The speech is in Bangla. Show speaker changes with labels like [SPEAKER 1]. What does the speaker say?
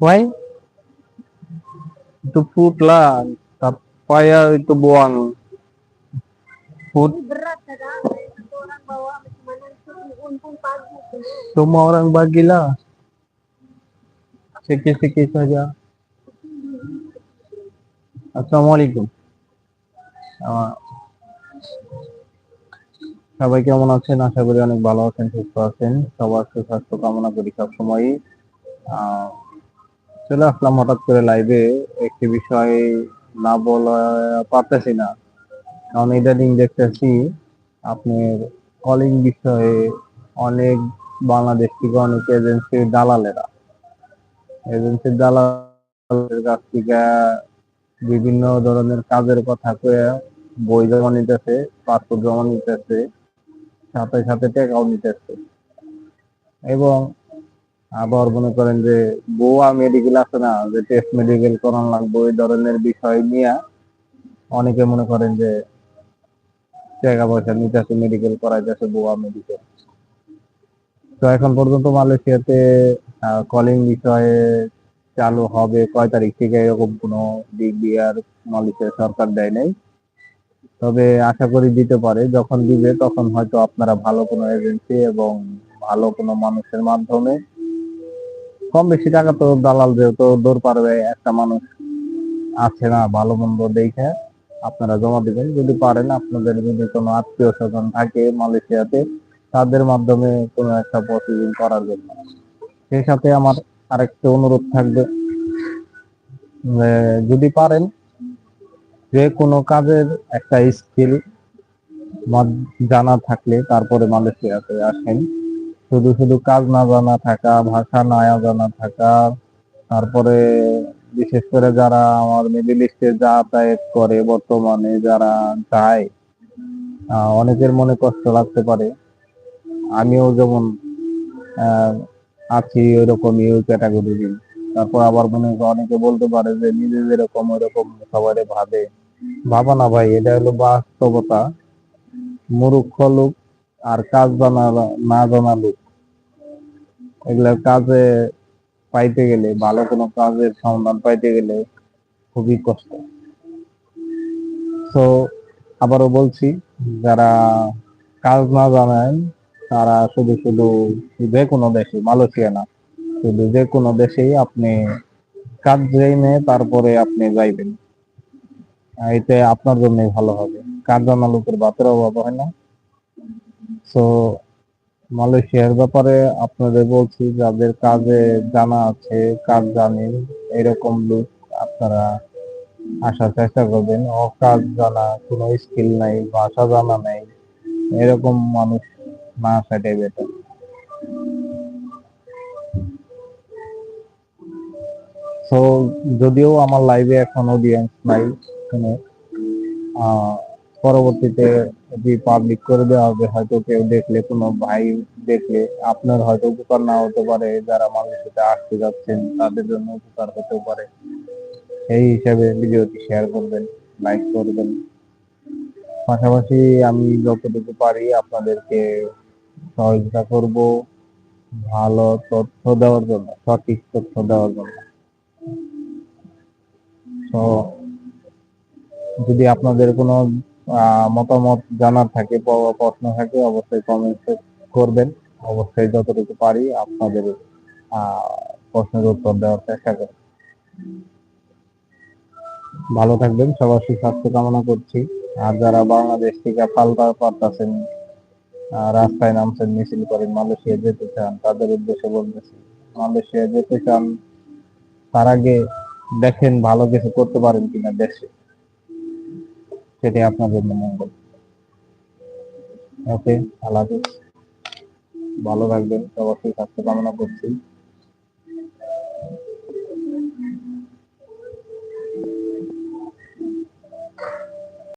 [SPEAKER 1] Why? Itu food lah. Supaya itu buang food.
[SPEAKER 2] Berat kadang satu orang bawa mana itu untung pagi.
[SPEAKER 1] Semua orang bagilah. Sikit-sikit saja. Assalamualaikum. আহ, সবাই কেমন আছেন আশা করি অনেক ভালো আছেন সুস্থ আছেন সবার সুস্বাস্থ্য কামনা করি সবসময়ই আহ, চলে আসলাম হঠাৎ করে লাইভে একটি বিষয় না বলা পারতেছি না। কারণ ইদানিং দেখতেছি আপনার কলিং বিষয়ে অনেক বাংলাদেশ থেকে অনেক এজেন্সির দালালেরা। এজেন্সির দালালের কাছ থেকে বিভিন্ন ধরনের কাজের কথা কয়ে বই জমা নিতেছে পাসপোর্ট জমা নিতেছে, সাথে সাথে টাকাও নিতেছে। এবং আবার মনে করেন যে গোয়া মেডিকেল আছে না, যে টেস্ট মেডিকেল করানো লাগবে, ওই ধরনের বিষয় নিয়ে অনেকে মনে করেন যে টাকা পয়সা নিতেছে মেডিকেল করাইতেছে গোয়া মেডিকেল তো এখন পর্যন্ত মালয়েশিয়াতে কলিং বিষয়ে চালু হবে কয় তারিখ থেকে এরকম কোনো দিক আর মালয়েশিয়া সরকার দেয় নাই। তবে আশা করি দিতে পারে, যখন দিবে তখন হয়তো আপনারা ভালো কোনো এজেন্সি এবং ভালো কোনো মানুষের মাধ্যমে কম বেশি টাকা তো দালাল যেহেতু দৌড় পারবে, একটা মানুষ আছে না, ভালো মন্দ দেখে আপনারা জমা দিবেন। যদি পারেন, আপনাদের যদি কোনো আত্মীয় স্বজন থাকে মালয়েশিয়াতে, তাদের মাধ্যমে কোনো একটা প্রসিডিং করার জন্য। সেই সাথে আমার আরেকটা অনুরোধ থাকবে যদি পারেন, যে কোনো কাজের একটা স্কিল জানা থাকলে তারপরে মালয়েশিয়াতে আসেন। শুধু শুধু কাজ না জানা থাকা, ভাষা না জানা থাকা, তারপরে বিশেষ করে যারা আমার মিডিল ইস্টে যাতায়াত করে বর্তমানে, যারা যায় অনেকের মনে কষ্ট লাগতে পারে। আমিও যেমন আছি ওই ক্যাটাগরির তারপর আবার মনে অনেকে বলতে পারে যে নিজে যেরকম ওইরকম সবাই ভাবে। ভাবা না ভাই, এটা হলো বাস্তবতা। মূর্খ লোক আর কাজ জানা না জানা লোক। এগুলা কাজে পাইতে গেলে, ভালো কোনো কাজের সন্ধান পাইতে গেলে খুবই কষ্ট। তো, আবারও বলছি, যারা কাজ না জানেন, তারা শুধু শুধু যে কোনো দেশে, মালয়েশিয়া না, শুধু যে কোনো দেশেই আপনি কাজ জেনে তারপরে আপনি যাইবেন। এতে আপনার জন্যই ভালো হবে। কাজ জানা লোকের বাতের অভাব হয় না। তো মালয়েশিয়ার ব্যাপারে আপনাদের বলছি যাদের কাজে জানা আছে কাজ জানেন এরকম লোক আপনারা আসার চেষ্টা করবেন। ও কাজ জানা কোনো স্কিল নাই ভাষা জানা নাই এরকম মানুষ না আসাটাই বেটার তো যদিও আমার লাইভে এখন অডিয়েন্স নাই আহ, পরবর্তীতে যদি পাবলিক করে দেওয়া হবে, হয়তো কেউ দেখলে, কোনো ভাই দেখলে, আপনার হয়তো উপকার না হতে পারে। যারা মানুষের সাথে আসতে যাচ্ছেন, তাদের জন্য উপকার হতেও পারে। এই হিসাবে ভিডিওটি শেয়ার করবেন লাইক করবেন। পাশাপাশি আমি যতটুকু পারি আপনাদেরকে সহযোগিতা করব ভালো তথ্য দেওয়ার জন্য, সঠিক তথ্য দেওয়ার জন্য। যদি আপনাদের কোনো মতামত জানার থাকে প্রশ্ন থাকে, অবশ্যই কমেন্ট করবেন। অবশ্যই যতটুকু পারি আপনাদের প্রশ্নের উত্তর দেওয়ার চেষ্টা করব। ভালো থাকবেন, সবার সুস্বাস্থ্য কামনা করছি। আর যারা বাংলাদেশ থেকে পাল্টা পারতেছেন রাস্তায় নামছেন, মিছিল করেন, মালয়েশিয়া যেতে চান, তাদের উদ্দেশ্যে বলতেছি, মালয়েশিয়া যেতে চান, তার আগে দেখেন ভালো কিছু করতে পারেন কিনা দেশে। সেটাই আপনার জন্য মঙ্গল ওকে আল্লাহ ভালো থাকবেন অবশ্যই স্বাস্থ্য কামনা করছি Thank you.